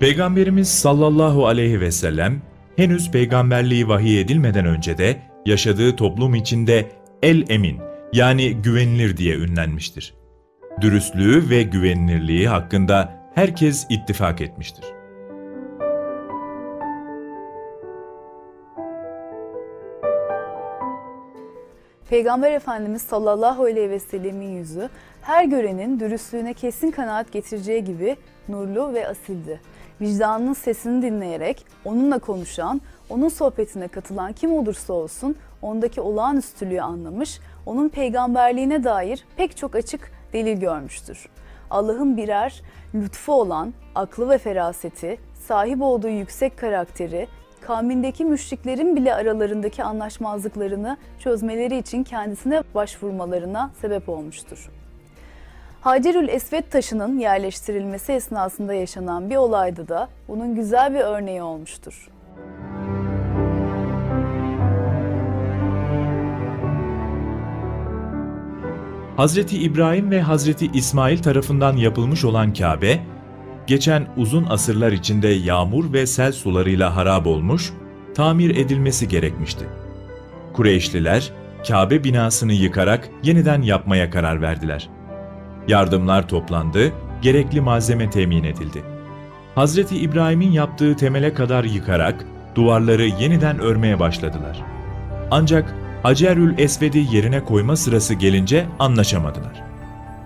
Peygamberimiz sallallahu aleyhi ve sellem henüz peygamberliği vahiy edilmeden önce de yaşadığı toplum içinde el emin yani güvenilir diye ünlenmiştir. Dürüstlüğü ve güvenilirliği hakkında herkes ittifak etmiştir. Peygamber Efendimiz sallallahu aleyhi ve sellemin yüzü her görenin dürüstlüğüne kesin kanaat getireceği gibi nurlu ve asildi. Vicdanının sesini dinleyerek onunla konuşan, onun sohbetine katılan kim olursa olsun ondaki olağanüstülüğü anlamış, onun peygamberliğine dair pek çok açık delil görmüştür. Allah'ın birer lütfu olan aklı ve feraseti, sahip olduğu yüksek karakteri, kavmindeki müşriklerin bile aralarındaki anlaşmazlıklarını çözmeleri için kendisine başvurmalarına sebep olmuştur. Hacerül Esved taşının yerleştirilmesi esnasında yaşanan bir olayda da bunun güzel bir örneği olmuştur. Hazreti İbrahim ve Hazreti İsmail tarafından yapılmış olan Kabe, geçen uzun asırlar içinde yağmur ve sel sularıyla harap olmuş, tamir edilmesi gerekmişti. Kureyşliler, Kabe binasını yıkarak yeniden yapmaya karar verdiler. Yardımlar toplandı, gerekli malzeme temin edildi. Hazreti İbrahim'in yaptığı temele kadar yıkarak duvarları yeniden örmeye başladılar. Ancak Hacerül Esved'i yerine koyma sırası gelince anlaşamadılar.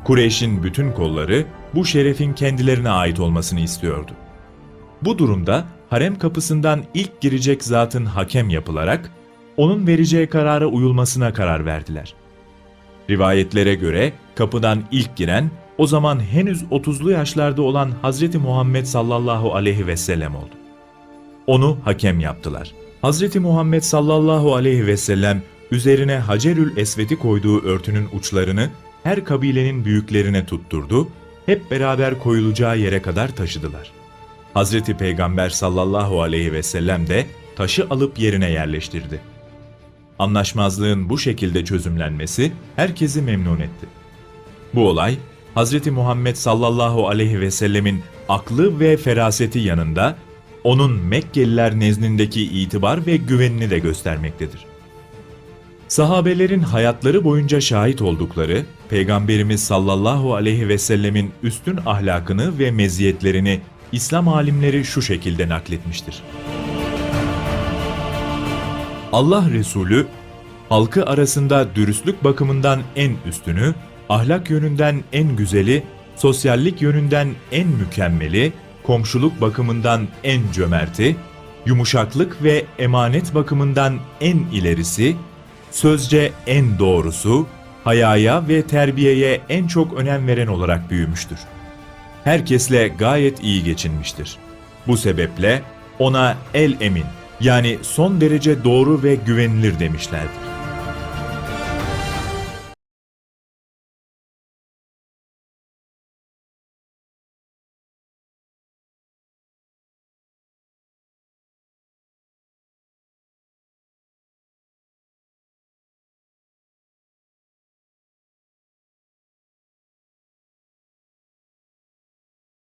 Kureyş'in bütün kolları bu şerefin kendilerine ait olmasını istiyordu. Bu durumda harem kapısından ilk girecek zatın hakem yapılarak onun vereceği karara uyulmasına karar verdiler. Rivayetlere göre kapıdan ilk giren o zaman henüz 30'lu yaşlarda olan Hazreti Muhammed sallallahu aleyhi ve sellem oldu. Onu hakem yaptılar. Hazreti Muhammed sallallahu aleyhi ve sellem üzerine Hacerül Esved'i koyduğu örtünün uçlarını her kabilenin büyüklerine tutturdu, hep beraber koyulacağı yere kadar taşıdılar. Hazreti Peygamber sallallahu aleyhi ve sellem de taşı alıp yerine yerleştirdi. Anlaşmazlığın bu şekilde çözümlenmesi herkesi memnun etti. Bu olay Hz. Muhammed sallallahu aleyhi ve sellemin aklı ve feraseti yanında onun Mekkeliler nezdindeki itibar ve güvenini de göstermektedir. Sahabelerin hayatları boyunca şahit oldukları Peygamberimiz sallallahu aleyhi ve sellemin üstün ahlakını ve meziyetlerini İslam alimleri şu şekilde nakletmiştir. Allah Resulü halkı arasında dürüstlük bakımından en üstünü, ahlak yönünden en güzeli, sosyallik yönünden en mükemmeli, komşuluk bakımından en cömerti, yumuşaklık ve emanet bakımından en ilerisi, sözce en doğrusu, hayaya ve terbiyeye en çok önem veren olarak büyümüştür. Herkesle gayet iyi geçinmiştir. Bu sebeple ona el emin yani son derece doğru ve güvenilir demişlerdir.